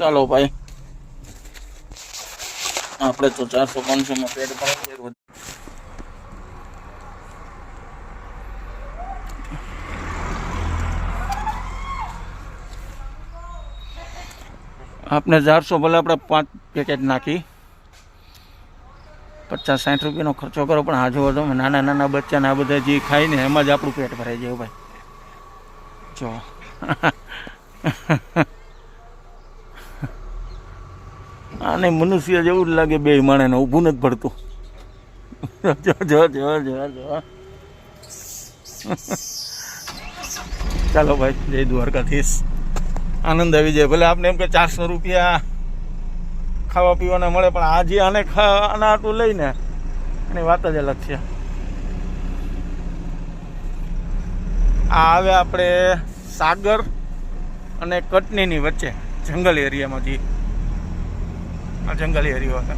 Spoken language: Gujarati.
ચાલો ભાઈ આપણે તો ચારસો પાંચસો માં પેટ ભરાઈ જાય રોજ. આપણે ચારસો ભલે આપણે પાંચ પેકેટ નાખી પચાસ સાઠ રૂપિયાનો ખર્ચો કરો પણ આ જોવો તમે નાના નાના બચ્ચાને આ બધા જે ખાય ને એમાં જ આપણું પેટ ભરાઈ જાય ભાઈ જો આને મનુષ્ય જેવું જ લાગે બે માણેને ઊભું નથી પડતું. જો ચાલો ભાઈ, જય દ્વારકાધીશ. આનંદ આવી જાય. ભલે આપણે એમ કે ચારસો રૂપિયા ખાવા પીવાના મળે, પણ આજે આને આના આટલું લઈને. એની વાત જ અલગ છે. આ આવે આપણે સાગર અને કટનીની વચ્ચે, જંગલ એરિયામાંથી. ஜங்கல் ஏறிவாங்க